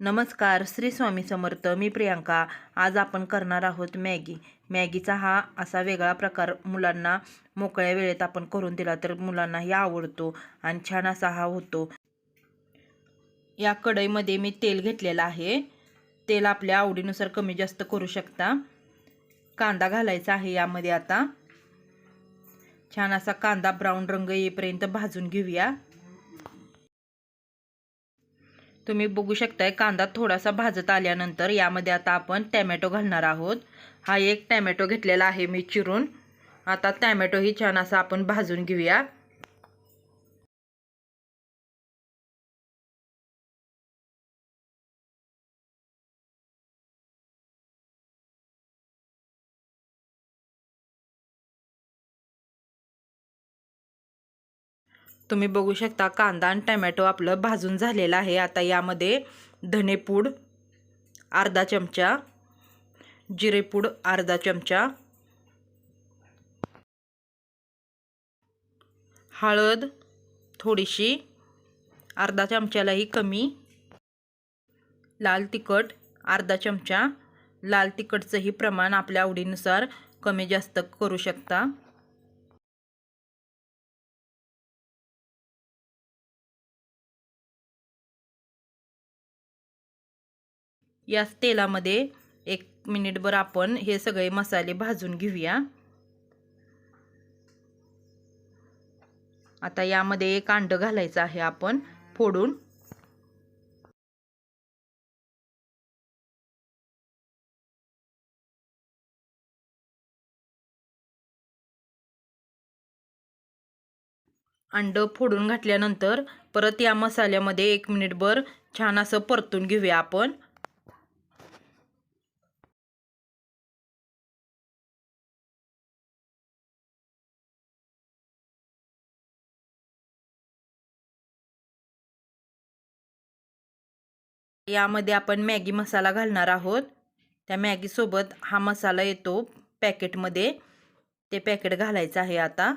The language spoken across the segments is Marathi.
नमस्कार श्री स्वामी समर्थ मी प्रियांका. आज आपण करणार आहोत मॅगी. मॅगीचा हा असा वेगळा प्रकार मुलांना मोकळ्या वेळेत आपण करून दिला तर मुलांनाही आवडतो आणि छान असा हा होतो. या कढईमध्ये मी तेल घेतलेलं आहे. तेल आपल्या आवडीनुसार कमी जास्त करू शकता. कांदा घालायचा आहे यामध्ये आता. छान असा कांदा ब्राऊन रंग येईपर्यंत भाजून घेऊया. तुम्ही बघू शकताय कांदा थोडासा भाजत आल्यानंतर यामध्ये आता आपण टॅमॅटो घालणार आहोत. हा एक टॅमॅटो घेतलेला आहे मी चिरून. आता टॅमॅटोही छान असा आपण भाजून घेऊया. तुम्ही बघू शकता कांदा आणि टमॅटो आपलं भाजून झालेलं आहे. आता यामध्ये धनेपूड अर्धा चमचा जिरेपूड अर्धा चमचा हळद थोडीशी अर्धा चमच्यालाही कमी लाल तिखट अर्धा चमचा. लाल तिखटचंही प्रमाण आपल्या आवडीनुसार कमी जास्त करू शकता. याच तेलामध्ये एक मिनिटभर आपण हे सगळे मसाले भाजून घेऊया. आता यामध्ये एक अंड घालायचं आहे आपण फोडून. अंड फोडून घातल्यानंतर परत या मसाल्यामध्ये एक मिनिटभर छान असं परतून घेऊया आपण. यामध्ये आपण मॅगी मसाला घालणार आहोत. त्या मॅगीसोबत हा मसाला येतो पॅकेटमध्ये. ते पॅकेट घालायचं आहे आता.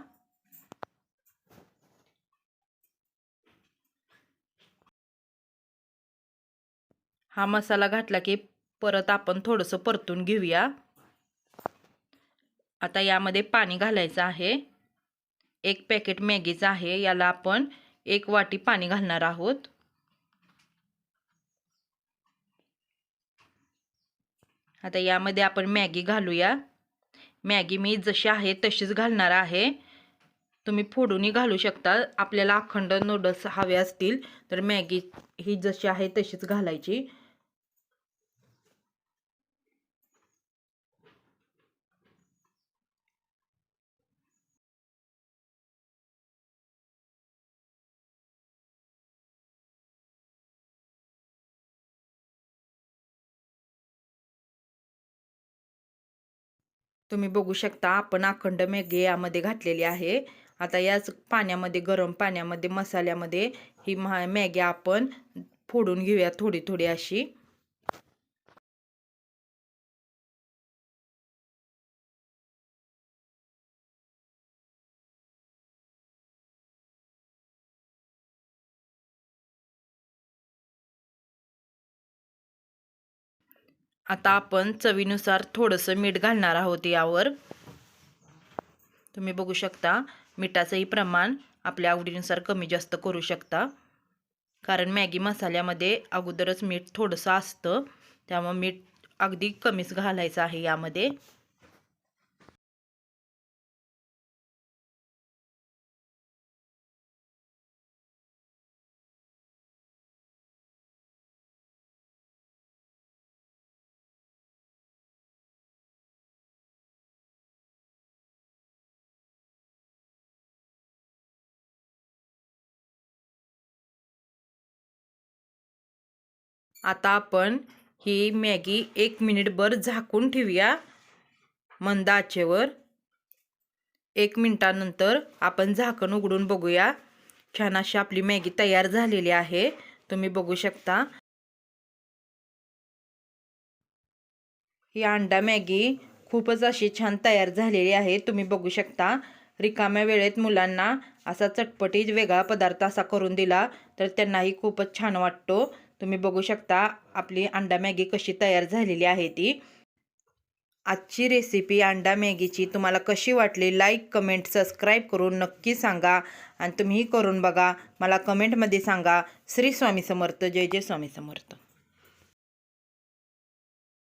हा मसाला घातला की परत आपण थोडंसं परतून घेऊया. आता यामध्ये पाणी घालायचं आहे. एक पॅकेट मॅगीचं आहे. याला आपण एक वाटी पाणी घालणार आहोत. आता यामध्ये आपण मॅगी घालूया. मॅगी मी जशी आहे तशीच घालणार आहे. तुम्ही फोडूनही घालू शकता. आपल्याला अखंड नूडल्स हवे असतील तर मॅगी ही जशी आहे तशीच घालायची. तुम्ही बघू शकता आपण अखंड मेघे यामध्ये घातलेली आहे. आता याच पाण्यामध्ये गरम पाण्यामध्ये मसाल्यामध्ये ही मॅगी आपण फोडून घेऊया थोडी थोडी अशी. आता आपण चवीनुसार थोडंसं मीठ घालणार आहोत यावर. तुम्ही बघू शकता मिठाचंही प्रमाण आपल्या आवडीनुसार कमी जास्त करू शकता. कारण मॅगी मसाल्यामध्ये अगोदरच मीठ थोडंसं असतं त्यामुळं मीठ अगदी कमीच घालायचं आहे यामध्ये. आता आपण ही मॅगी एक मिनिटभर झाकून ठेवूया. मंद आचेवर एक मिनटानंतर आपण झाकण उघडून बघूया. छान अशी आपली मॅगी तयार झालेली आहे. तुम्ही बघू शकता. ही अंडा मॅगी खूपच अशी छान तयार झालेली आहे. तुम्ही बघू शकता. रिकाम्या वेळेत मुलांना असा चटपटीत वेगळा पदार्थ असा करून दिला तर त्यांनाही खूपच छान वाटतो. तुम्ही बघू शकता आपली अंडा मॅगी कशी तयार झालेली आहे ती. आजची रेसिपी अंडा मॅगीची तुम्हाला कशी वाटली लाईक कमेंट सबस्क्राईब करून नक्की सांगा. आणि तुम्हीही करून बघा मला कमेंटमध्ये सांगा श्री स्वामी समर्थ जय जय स्वामी समर्थ.